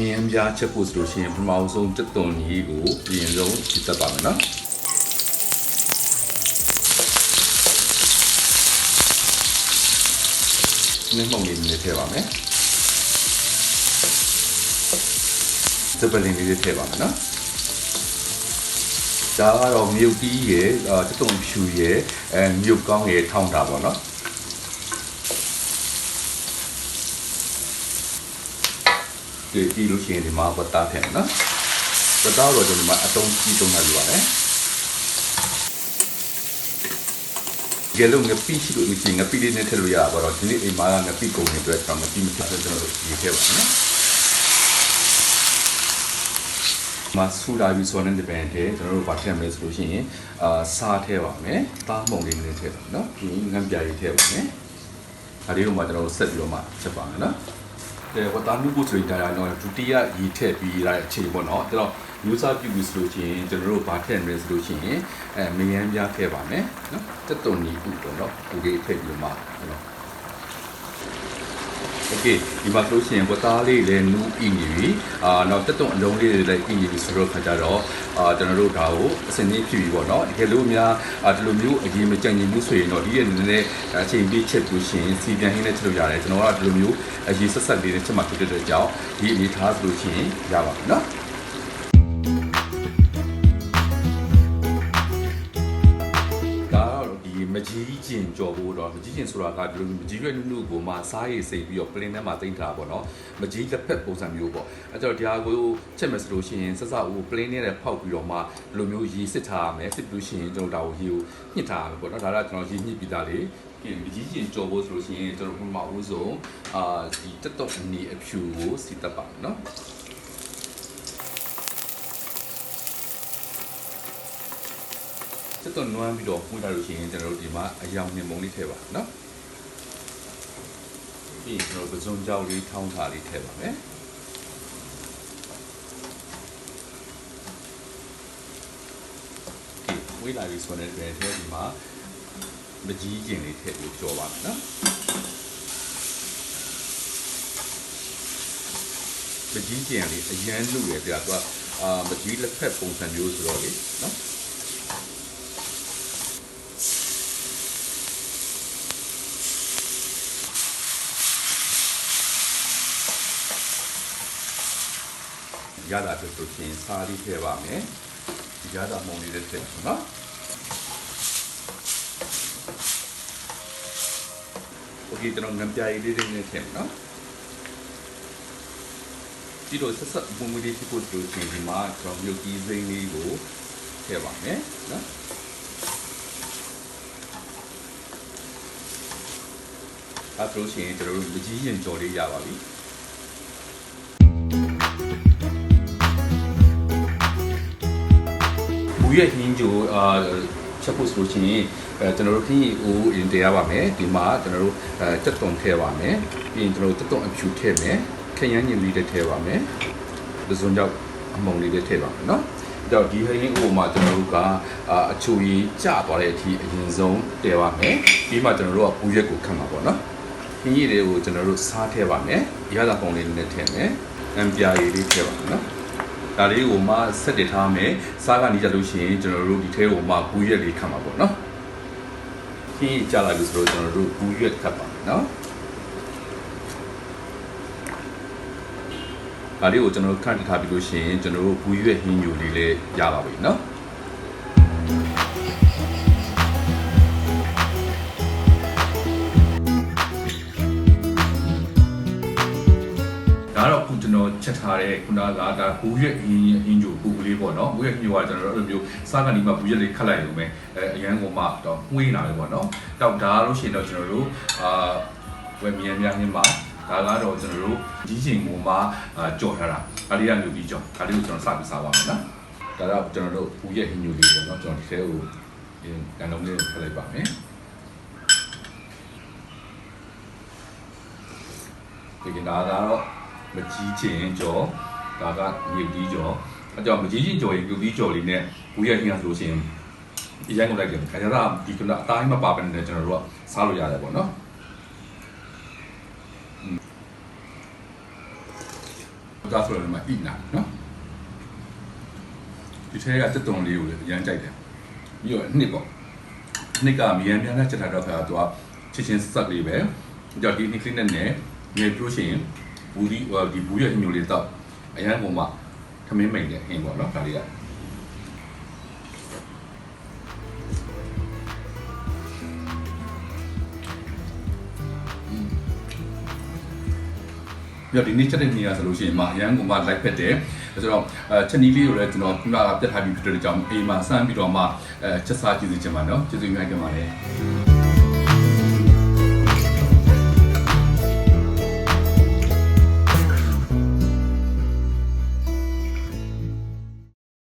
မြင်းပြားချက်ဖို့ဆိုလို့ရှိရင်ပထမဆုံးတက်သွန်ကြီးကိုအရင်ဆုံးချက်တက်ပါမယ်နော်နည်းမုံလေးနည်းထည့်ပါမယ်စပလင်လေးထည့်ပါမယ်နော်ဒါကတော့မြုပ်တီးရယ်အာတက်သွန်ဖြူရယ်အဲမြုပ်ကောင်းရယ်ထောင်းတာပေါ့နော် ဒီဒီလို့ရှိရင်ဒီမှာဘတ်တာထည့်နော်ဘတ်တာတော့ဒီမှာအတုံးကြီးတုံးလာလို့ပါတယ်ကဲလို့ငပိရှိလို့မရှိငပိလေးနဲ့ထည့်လို့ရပါတော့ဒီနေ့အိမ်မှာငပိကုန်နေအတွက်ကျွန်တော်ငပိမထည့်တော့ကျွန်တော်ရေးခဲ့ပါမယ်နော်မဆူလာပြီးဆိုတဲ့ဒီဘန်တဲ့ကျွန်တော်တို့ဗာထည့်မယ်ဆိုလို့ရှိရင်အာစားထည့်ပါမယ်တားမုံလေးနဲ့ထည့်ပါနော်ဒီငန်းပြားလေးထည့်ပါမယ်ဒါလေးကိုမှကျွန်တော်တို့ဆက်ပြီးတော့မှချက်ပါမယ်နော်အဲ ဝတ်သားမှုကိုဆိုရင်ဒါတော့ဒုတိယရည်ထည့်ပြီးရတဲ့အခြေပေါ့နော်အဲ့တော့မျိုးစားပြုပြီးဆိုလို့ရှိရင်ကျွန်တော်တို့ဗာထည့်မယ်ဆိုလို့ရှိရင်အဲမယမ်းပြားထည့်ပါမယ်နော်တက်တုံနီဥပေါ့နော်ဒီလေးထည့်ပြီးမှနော် โอเคဒီမှာဆိုလို့ရှိရင်ဝတ်သားလေးလည်းနူးအင်းနေပြီအာနောက်တက်တုံအလုံးလေးတွေလည်းအင်းနေပြီဆိုတော့ခါကြတော့အာကျွန်တော်တို့ဒါကိုအစင်းလေးဖြည့်ပြီးပေါ့နော်တကယ်လို့များအာဒီလိုမျိုးအရင်မကြံရင်ဘူးဆိုရင်တော့ဒီရဲ့နည်းနည်းအချိန်ပြည့်ချက်လို့ရှိရင်စီပြန်ဟင်းနဲ့ချက်လို့ရတယ်ကျွန်တော်ကဒီလိုမျိုးအရေးဆက်ဆက်လေးနဲ့ချက်မှဖြစ်တဲ့ကြောင့်ဒီအနေထားဆိုလို့ရှိရင်ရပါပြီနော် ကြီးကျင်ကြော်ဖို့တော့မကြီးကျင်ဆိုတာကဒီလိုမကြီးရွက်နုနုကိုမှစားရည်စိတ်ပြီးတော့ပလင်းထဲမှာတင်ထားပါတော့မကြီးလက်ဖက်ပုံစံမျိုးပေါ့အဲတော့ဒီဟာကိုချက်မယ်ဆိုလို့ရှိရင်ဆက်စပ်ဦးပလင်းနဲ့ဖောက်ပြီးတော့မှဒီလိုမျိုးရေစစ်ထားရမယ်စစ်ပြီးလို့ရှိရင်ကျွန်တော်ဒါကိုရေကိုညှစ်ထားရမယ်ပေါ့နော်ဒါကကျွန်တော်ရေညှစ်ပြီးသားလေဒီမကြီးကျင်ကြော်ဖို့ဆိုလို့ရှိရင်ကျွန်တော်ပထမဦးဆုံးအာဒီတက်တော့အနေအဖြူကိုစီတက်ပါမယ်နော် စက်တော့နွမ်းပြီးတော့မှုထားလို့ရှိရင်ကျွန်တော်တို့ဒီမှာအယောင်နှင်ပုံလေးထည့်ပါနော်ပြီးရင်ကျွန်တော်ပစုံကြောက်လေးထောင်းထားလေးထည့်ပါမယ်ဒီဝေးလာပြီဆိုတဲ့အတွက်ဒီမှာမကြီးကျင်လေးထည့်ပြီးကြော်ပါမယ်နော်မကြီးကျင်လေးအရန်လူရပြတော့အာမကြီးလက်ဖက်ပုံစံမျိုးဆိုတော့လေနော် ရတာဖြစ်ဆိုရင်စားလေးထည့်ပါမယ်ရတာမုံလေးလည်းထည့်ပါနော်โอเคကျွန်တော်ငပြားလေးလေးနဲ့ထည့်မယ်နော်ဒီလိုဆက်ဆက်ဘုံမလေးဖြစ်ဖို့တို့ချင်းဒီမှာကျွန်တော်မြုပ်ကြီးစိမ်းလေးကိုထည့်ပါမယ်နော်အဲဒါဆိုရှင်ကျွန်တော်တို့မကြီးရင်ကြော်လေးရပါပြီ ဘူးရဲ့ဟင်းဂျိုအာချက်ဖို့ဆိုလို့ရှိရင်အဲကျွန်တော်တို့ခင်းရီဦးရင်တရားပါမယ်ဒီမှာကျွန်တော်တို့အဲတက်တုံထည့်ပါမယ်ပြီးရင်ကျွန်တော်တို့တက်တုံအဖြူထည့်မယ်ခရမ်းညင်လေးတွေထည့်ပါမယ်ပဇွန်ကြောက်အမုံလေးတွေထည့်ပါမယ်နော်တော့ဒီဟင်းဦးမှာကျွန်တော်တို့ကအချူကြီးကျသွားတဲ့အထိအရင်ဆုံးတည်ပါမယ်ပြီးမှကျွန်တော်တို့ကဘူးရက်ကိုခတ်မှာပေါ့နော်ခင်းရီတွေကိုကျွန်တော်တို့စားထည့်ပါမယ်ရတာပုံလေးနဲ့ထည့်မယ်အံပြာရည်လေးထည့်ပါမယ်နော် ဒါလေးကိုမှဆက်တည်ထားမယ်စားကနေကြလို့ရှိရင်ကျွန်တော်တို့ဒီထဲကိုမှဘူးရွက်လေးခတ်မှာပေါ့နော်ခင်းကြလာပြီဆိုတော့ကျွန်တော်တို့ဘူးရွက်ခတ်ပါမယ်နော်ဒါလေးကိုကျွန်တော်တို့ခန့်ထားပြီးလို့ရှိရင်ကျွန်တော်တို့ဘူးရွက်ဟင်းညူလေးလေးရပါပြီနော်ဒါတော့ခုကျွန်တော် ချက်ထားတဲ့ခုနကဒါဘူးရွက်ဟင်းဟင်းညူပူကလေးပေါ့နော်ဘူးရွက်ဟင်းညူကကျွန်တော်တို့အဲ့လိုမျိုးစားကနေမှဘူးရွက်လေးခတ်လိုက်ရုံပဲအဲအရန်ကိုမှတော့မှွေးလာတယ်ပေါ့နော်တော့ဒါလို့ရှိရင်တော့ကျွန်တော်တို့အာဝယ်မြန်မြန်ဟင်းပါဒါကတော့ကျွန်တော်တို့ကြီးချိန်ကိုမှအာကြော်ထားတာဒါလေးကမြူပြီးကြော်ဒါလေးကိုကျွန်တော်စပြီးစားပါမယ်နော်ဒါတော့ကျွန်တော်တို့ဘူးရွက်ဟင်းညူလေးပေါ့နော်ကျွန်တော်ဒီထဲကိုဒီကံလုံးလေးထည့်လိုက်ပါမယ်ဒီကနေ့ဒါကတော့ မကြီးချင်းကြော်ဒါကမြူကြီးကြော်အကြောင်းမကြီးချင်းကြော်ရင်မြူကြီးကြော်လေးနဲ့ဘူးရွက်ဟင်းရဆိုလို့ရှိရင်ဒီရိုင်းကိုလိုက်တယ်ခင်ဗျားဒီကနေ့အတိုင်းမပါဘဲနဲ့ကျွန်တော်တို့ကစားလို့ရတယ်ပေါ့နော်သားဆိုတော့မှဣနာနော်ဒီထဲကတက်တုံလေးကိုလည်းအရမ်းကြိုက်တယ်ပြီးတော့နှစ်ပေါ့နှစ်ကမြန်မြန်နဲ့ချက်ထားတော့ခါတော့ချစ်ချင်းဆက်လေးပဲကြောက်ဒီနှစ်ကလေးနဲ့နဲ့ငယ်ပြိုးရှင် ဘူးဒီဟိုဒီဘူးရဲ့အမျိုးလေးတော့အရန်ပုံမှာထမင်းမိန်တဲ့ဟင်းပေါ့နော်ဒါလေးကပြီးတော့ဒီနေ့ချက်တဲ့နေရာဆိုလို့ရှိရင်မအရန်ကမှ live ဖက်တယ်ဆိုတော့အဲချက်နီးလေးကိုလည်းကျွန်တော်ခုနကပြတ်ထားပြီးဖြစ်တဲ့ကြောင့်အိမ်မှာစမ်းပြီးတော့မှအဲချက်စားကြည့်စီချင်ပါနော်ကျေးဇူးများတင်ပါတယ်